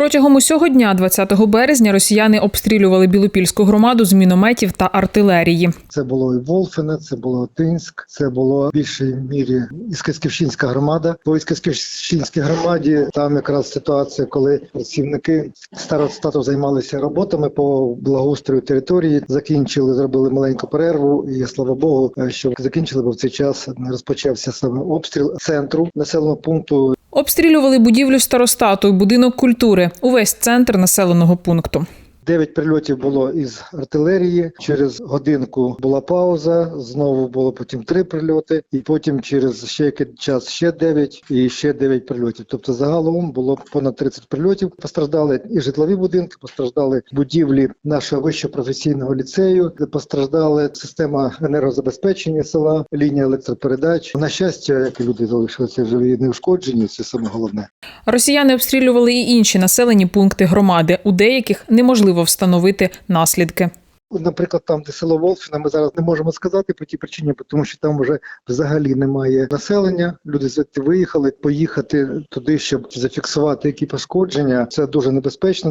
Протягом усього дня, 20 березня, росіяни обстрілювали Білопільську громаду з мінометів та артилерії. Це було і Волфине, це було Тинськ, це було в більшій мірі Іскасківщинська громада. По Іскасківщинській громаді там якраз ситуація, коли працівники старостату займалися роботами по благоустрою території, закінчили, зробили маленьку перерву. І слава Богу, що закінчили, бо в цей час розпочався саме обстріл центру населеного пункту. Обстрілювали будівлю старостату і будинок культури, увесь центр населеного пункту. Дев'ять прильотів було із артилерії. Через годинку була пауза. Знову було потім три прильоти, і потім через ще час ще дев'ять і ще дев'ять прильотів. Тобто загалом було понад 30 прильотів. Постраждали і житлові будинки, постраждали будівлі нашого вищого професійного ліцею, де постраждали система енергозабезпечення села, лінія електропередач. На щастя, як і люди залишилися живі і неушкоджені. Це саме головне. Росіяни обстрілювали і інші населені пункти громади. У деяких неможливо встановити наслідки. Наприклад, там, де село Волфіна, ми зараз не можемо сказати по тій причині, тому що там вже взагалі немає населення. Люди звідти виїхали. Поїхати туди, щоб зафіксувати які пошкодження, це дуже небезпечно.